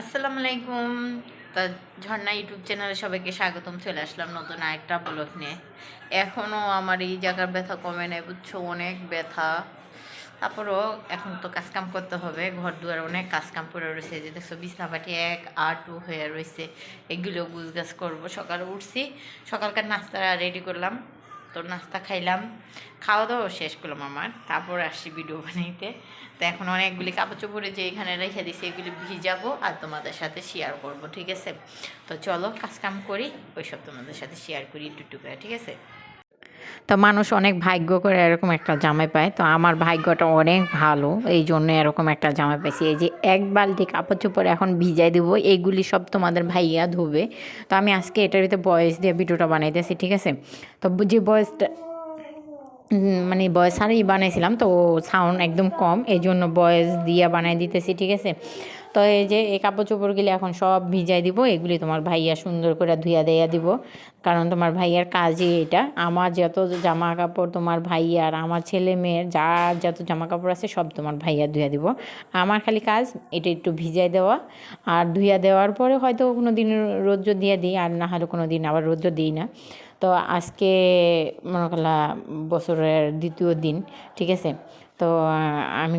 আসসালামু আলাইকুম। তা ঝর্ণা ইউটিউব চ্যানেলে সবাইকে স্বাগতম। চলে আসলাম নতুন আরেকটা ব্লগ নিয়ে। এখনও আমার এই জায়গার ব্যথা কমে নেই, বুঝছ? অনেক ব্যথা। তারপরও এখন তো কাজকাম করতে হবে। ঘর দুয়ার অনেক কাজকাম পড়ে রয়েছে। যে দেখছ, বিছনাপাটি এক আর হয়ে রয়েছে। এগুলো গুজগাছ করব। সকালে উঠছি, সকালকার নাস্তা রেডি করলাম। তো নাস্তা খাইলাম, খাওয়া দাওয়া শেষ করলাম আমার, তারপর আসছি ভিডিও বানাইতে। তো এখন অনেকগুলি কাপড় চোপড়ে যে এখানে রেখে দিছি, এগুলি ভিজাবো আর তোমাদের সাথে শেয়ার করব, ঠিক আছে? তো চলো কাজ কাম করি, ওইসব তোমাদের সাথে শেয়ার করি, একটু ঠিক আছে? তো মানুষ অনেক ভাগ্য করে এরকম একটা জামাই পায়। তো আমার ভাগ্যটা অনেক ভালো, এই জন্য এরকম একটা জামাই পাইছি। এই যে এক বালতি কাপড় চোপড় এখন ভিজাই দেবো এইগুলি সব তোমাদের ভাইয়া ধোবে। তো আমি আজকে এটার ভিতরে বয়স দিয়ে ভিডিওটা বানাইতেছি, ঠিক আছে? তো যে বয়সটা মানে বয়স সারেই বানাইছিলাম, তো সাউন্ড একদম কম এই জন্য বয়স দিয়ে বানাই দিতেছি, ঠিক আছে? তো এই যে এই কাপড় চোপড়গুলি এখন সব ভিজাই দিব, এগুলি তোমার ভাইয়া সুন্দর করে ধুইয়া দেয়া দিব। কারণ তোমার ভাইয়ার কাজই এটা। আমার যত জামা কাপড় তোমার ভাইয়ার আমার ছেলে মেয়ের যার যত জামা কাপড় আছে সব তোমার ভাইয়া ধুইয়া দিব। আমার খালি কাজ এটা একটু ভিজাই দেওয়া। আর ধুইয়া দেওয়ার পরে হয়তো কোনো দিন রোদ্র দিয়ে দিই, আর না হলে কোনো দিন আবার রোদ্র দিই না। তো আজকে মনে করলা বছরের দ্বিতীয় দিন ঠিক আছে? তো আমি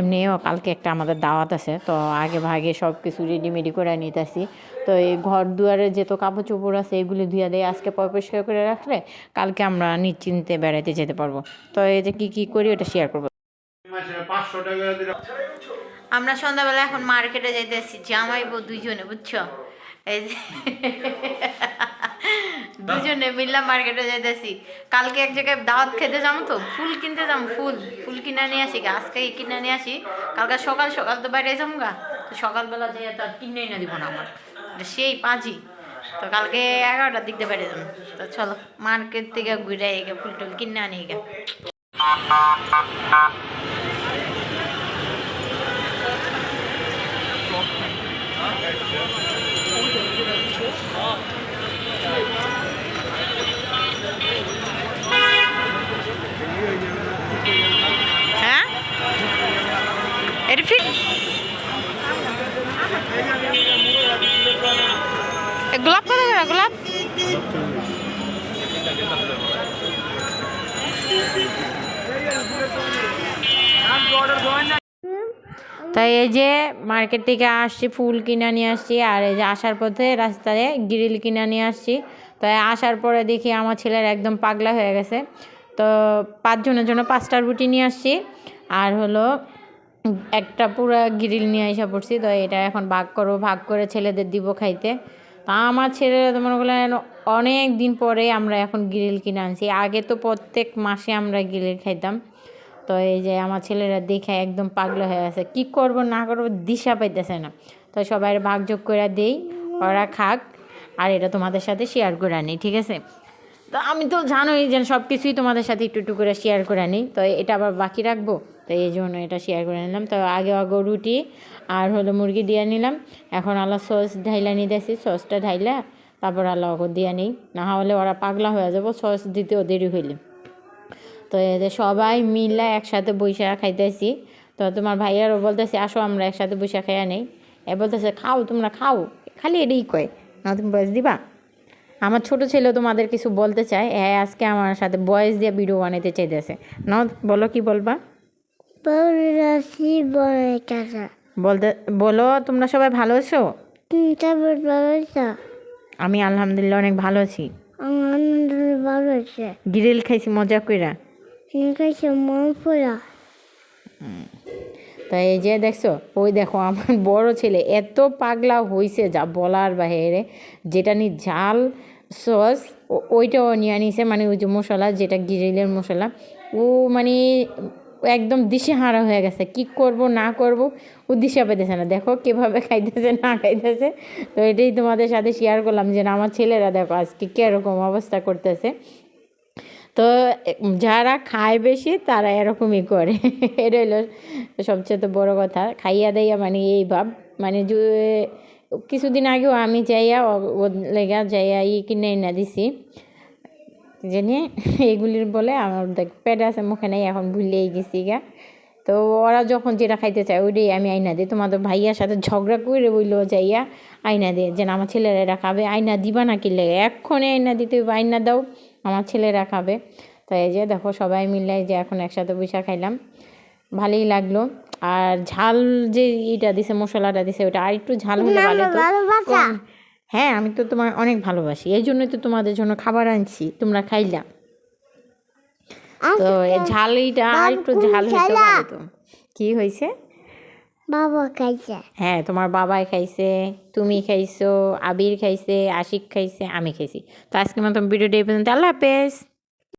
এমনিও কালকে একটা আমাদের দাওয়াত আছে তো আগে ভাগে সব কিছু রেডিমেডি করে নিতেছি। তো এই ঘর দুয়ারে যেত কাপড় চোপড় আছে এগুলি ধুয়া দিয়ে আজকে পরিষ্কার করে রাখলে কালকে আমরা নিশ্চিন্তে বেড়াইতে যেতে পারব। তো এই যে কী কী করি ওটা শেয়ার করব। পাঁচশো টাকা আমরা সন্ধ্যাবেলা এখন মার্কেটে যাইতেছি জামাইবো দুইজনে বুঝছ? এই যে দুজনে মিললাম মার্কেটে যাইতেছি। কালকে এক জায়গায় দাওয়াত খেতে যাব তো ফুল কিনতে যাব ফুল। ফুল কিনে নিয়ে আসি গা। আজকে কিনে নিয়ে আসি। কালকে সকাল সকাল তো বাইরে যাব গা তো সকালবেলা যাই তো আর কিনেই না দিব না আমার। সেই পাঁচই তো কালকে এগারোটার দিক দিয়ে বাইরে যাব তো চলো মার্কেট থেকে ঘুরে এগে ফুল টুল কিনে আনি গা। হ্যাঁ। 球场。তাই এই যে মার্কেট থেকে আসছি, ফুল কিনে নিয়ে আসছি, আর এই যে আসার পথে রাস্তায় গ্রিল কিনে নিয়ে আসছি। তাই আসার পরে দেখি আমার ছেলের একদম পাগলা হয়ে গেছে। তো পাঁচজনের জন্য পাঁচটার রুটি নিয়ে আসছি, আর হলো একটা পুরো গ্রিল নিয়ে এসে পড়ছি। তো এটা এখন ভাগ করব, ভাগ করে ছেলেদের দিব খাইতে। তা আমার ছেলেরা তো মনে করলেন অনেক দিন পরে আমরা এখন গ্রিল কিনে আনছি। আগে তো প্রত্যেক মাসে আমরা গ্রিল খাইতাম। তো এই যে আমার ছেলেরা দেখে একদম পাগলা হয়ে আছে। কি করব, না করব দিশা পাইতেছে না। তো সবাই ভাগযোগ করে দেই, ওরা খাক, আর এটা তোমাদের সাথে শেয়ার করে আনি ঠিক আছে? তো আমি তো জানোই যে সব কিছুই তোমাদের সাথে একটু একটু করে শেয়ার করে নিই। তো এটা আবার বাকি রাখব। তো এই জন্য এটা শেয়ার করে নিলাম। তো আগে আগে রুটি আর হলো মুরগি দিয়ে নিলাম। এখন আল্লাহ সস ঢাইলা দেখছি সসটা ঢাইলা, তারপর আল্লাহ দিয়ে নিই। না হলে ওরা পাগলা হয়ে যাব, সস দিতেও দেরি হইলে। তো এদের সবাই মিলে একসাথে বৈশা খাইতেছি। তো তোমার ভাইয়ারও বলতেছে আসো আমরা একসাথে বৈশা খাইয়া নেই। এ বলতেছে খাও তোমরা খাও। খালি এটাই কয় না তুমি বয়স দিবা? আমার ছোট ছেলে তোমাদের কিছু বলতে চায় হ্যাঁ আজকে আমার সাথে বয়স দিয়ে ভিডিও বানাইতে চাইতেছে। না বলো কি বলবা? বলতে বলো তোমরা সবাই ভালো আছো? আমি আলহামদুলিল্লাহ অনেক ভালো আছে। গ্রিল খাইছি মজা কইরা। কাছে মন পড়া তা এই যে দেখছ ওই দেখো আমার বড় ছেলে এত পাগলা হইছে যা বলার বাইরে যেটা নি ঝাল সস ওইটাও নিয়ে আনিছে মানে ওই যে মশলা যেটা গিরিলের মশলা। ও মানে একদম দিশে হারা হয়ে গেছে। কি করব না করব ও দিশা পেতেছে না। দেখো কীভাবে খাইতেছে না খাইতেছে। তো এটাই তোমাদের সাথে শেয়ার করলাম যে না, আমার ছেলেরা দেখো আজকে কীরকম অবস্থা করতেছে। তো যারা খায় বেশি তারা এরকমই করে। এটা হলো সবচেয়ে তো বড় কথা। খাইয়া দেয়া মানে এই ভাব। মানে কিছুদিন আগেও আমি যাইয়া ও- ওর লেগা যাইয়া ই কিনে না দিছি। জানি এইগুলির বলে আমার দেখ, পেট আছে, মুখে নাই, এখন ভুলেই গেছি গা। তো ওরা যখন যেটা খাইতে চায় ওইটাই আমি আইনা দিই। তোমাদের ভাইয়ার সাথে ঝগড়া করে বইলো যাইয়া আইনা দিয়ে যে না, আমার ছেলেরা এটা খাবে। আইনা দিবা না কি লেগে? এক্ষণে আইনা দিতে আইনা দাও আমার ছেলেরা খাবে। তো এই যে দেখো সবাই মিলে যে এখন একসাথে বৈশা খাইলাম। ভালোই লাগল। আর ঝাল যে ইটা দিছে মশলাটা দিছে ওটা আর একটু ঝাল হলে ভালো হ্যাঁ আমি তো তোমার অনেক ভালোবাসি। এই জন্যই তো তোমাদের জন্য খাবার আনছি। তোমরা খাইলা। তো ঝালিটা আর একটু ঝাল হইতে ভালো তো। কি হয়েছে? বাবা খাইছে। হ্যাঁ তোমার বাবাই খাইছে তুমি খাইছো আবির খাইছে আশিক খাইছে আমি খাইছি। তো আজকে মতো ভিডিওটা এই পর্যন্ত। আল্লাহ হাফেজ।